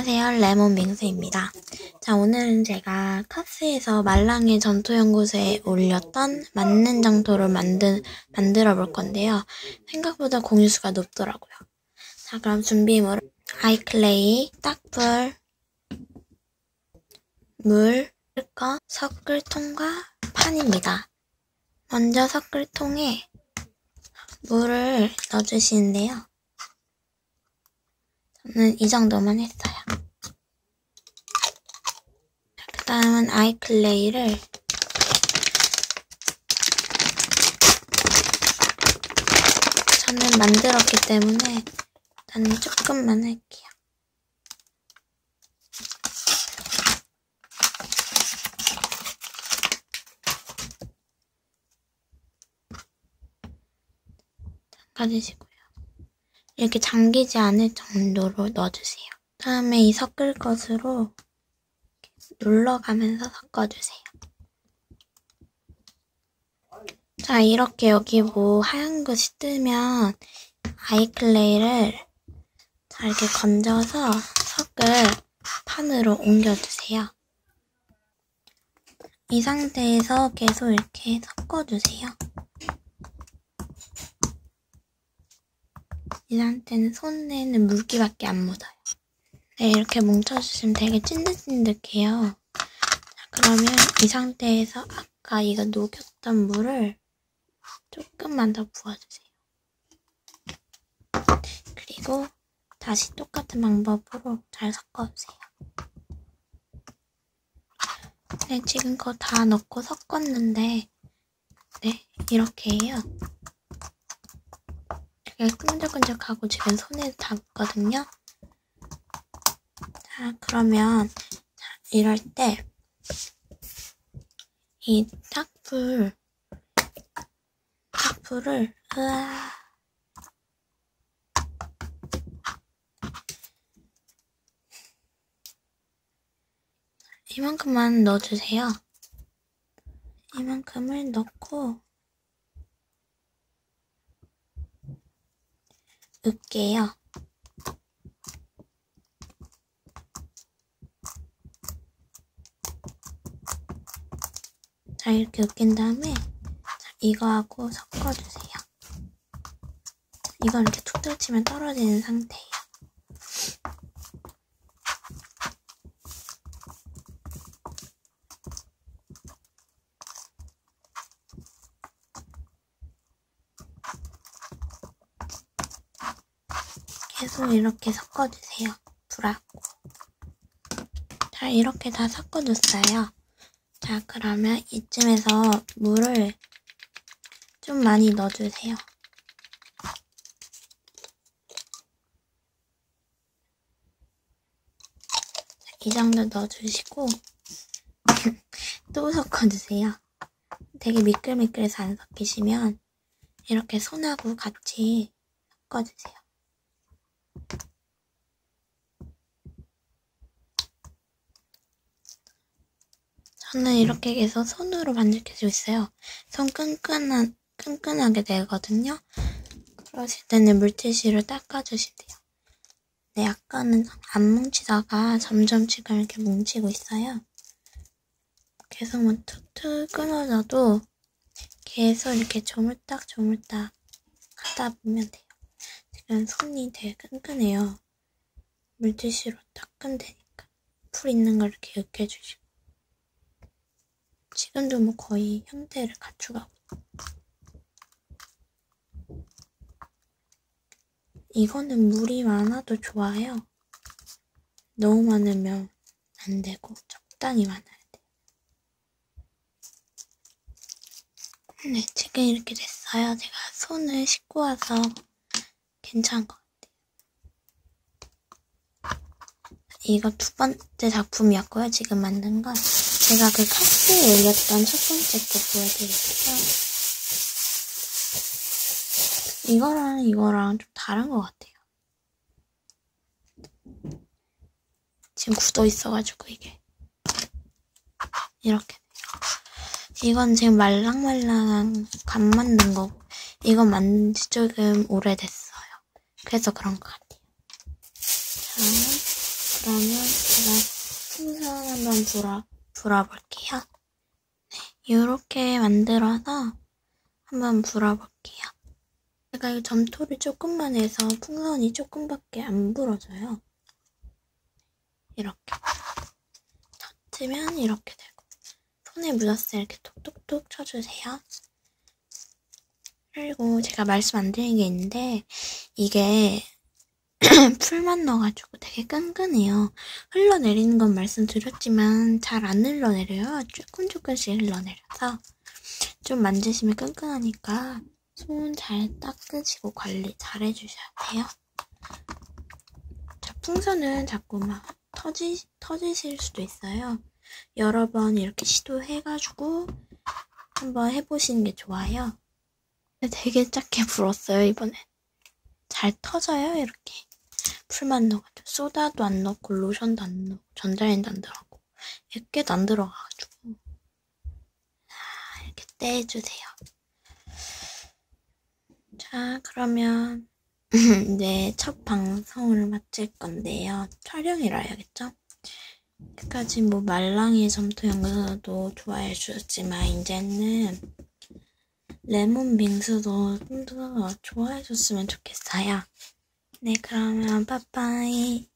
안녕하세요. 레몬 밍스입니다. 자, 오늘은 제가 카스에서 말랑의 전토연구소에 올렸던 맞는 장토를 만든, 만들어 볼 건데요. 생각보다 공유수가 높더라고요. 자, 그럼 준비물은 아이클레이, 딱풀, 물, 거, 섞을통과 판입니다. 먼저 섞을통에 물을 넣어주시는데요. 저는 이 정도만 했어요. 그 다음은 아이클레이를 저는 만들었기 때문에 일단 조금만 할게요. 잠가주시고요. 이렇게 잠기지 않을 정도로 넣어주세요. 다음에 이 섞을 것으로 눌러가면서 섞어주세요. 자, 이렇게 여기 뭐 하얀 것이 뜨면 아이클레이를 자, 이렇게 건져서 섞을 판으로 옮겨주세요. 이 상태에서 계속 이렇게 섞어주세요. 이 상태는 손에는 물기밖에 안 묻어요. 네, 이렇게 뭉쳐주시면 되게 찐득찐득해요. 자, 그러면 이 상태에서 아까 이거 녹였던 물을 조금만 더 부어주세요. 그리고 다시 똑같은 방법으로 잘 섞어주세요. 네, 지금 거 다 넣고 섞었는데, 네, 이렇게 해요. 되게 끈적끈적하고 지금 손에 닿거든요. 자, 그러면 자, 이럴 때이 딱풀 딱풀을 으아 이만큼만 넣어주세요. 이만큼을 넣고 으깨요. 자, 이렇게 으깬 다음에 자, 이거하고 섞어주세요. 이걸 이렇게 툭 떨치면 떨어지는 상태예요. 계속 이렇게 섞어주세요. 불하고. 자, 이렇게 다 섞어줬어요. 자, 그러면 이쯤에서 물을 좀 많이 넣어주세요. 이 정도 넣어주시고 또 섞어주세요. 되게 미끌미끌해서 안 섞이시면 이렇게 손하고 같이 섞어주세요. 저는 이렇게 해서 손으로 반죽해주고 있어요. 손 끈끈한, 끈끈하게 되거든요. 그러실 때는 물티슈로 닦아주시대요. 네, 아까는 안 뭉치다가 점점 지금 이렇게 뭉치고 있어요. 계속 뭐 툭툭 끊어져도 계속 이렇게 조물딱 조물딱 하다 보면 돼요. 지금 손이 되게 끈끈해요. 물티슈로 닦으면 되니까. 풀 있는 걸 이렇게 으깨주시고. 지금도 뭐 거의 형태를 갖추고 이거는 물이 많아도 좋아요. 너무 많으면 안 되고 적당히 많아야 돼요. 네, 지금 이렇게 됐어요. 제가 손을 씻고 와서 괜찮은 것 같아요. 이거 두 번째 작품이었고요. 지금 만든 건. 제가 그 카스에 올렸던 첫 번째 거 보여드릴게요. 이거랑 이거랑 좀 다른 것 같아요. 지금 굳어 있어가지고 이게 이렇게 이건 지금 말랑말랑한 감 만든 거고 이건 만든 지 조금 오래됐어요. 그래서 그런 것 같아요. 자, 그러면 제가 풍선 한번 불어, 불어볼게요. 네, 이렇게 만들어서 한번 불어볼게요. 제가 이 점토를 조금만 해서 풍선이 조금밖에 안 불어져요. 이렇게. 터트면 이렇게 되고. 손에 묻었을 때 이렇게 톡톡톡 쳐주세요. 그리고 제가 말씀 안 드린 게 있는데, 이게 풀만 넣어가지고 되게 끈끈해요. 흘러내리는 건 말씀드렸지만 잘 안 흘러내려요. 조금 조금씩 흘러내려서 좀 만지시면 끈끈하니까 손 잘 닦으시고 관리 잘 해주셔야 돼요. 자, 풍선은 자꾸 막 터지, 터지실 수도 있어요. 여러 번 이렇게 시도해가지고 한번 해보시는 게 좋아요. 되게 작게 불었어요, 이번엔. 잘 터져요, 이렇게. 풀만 넣어가지고. 소다도 안 넣고, 로션도 안 넣고, 전자레인도 안 들어가고, 액계도 안 들어가가지고. 아, 이렇게 떼주세요. 자, 그러면, 네, 첫 방송을 마칠 건데요. 촬영이라 해야겠죠? 끝까지 뭐 말랑이 점토 영상도 좋아해 주셨지만, 이제는 레몬 빙수도 좀 더 좋아해 줬으면 좋겠어요. 네, 그러면 빠빠이.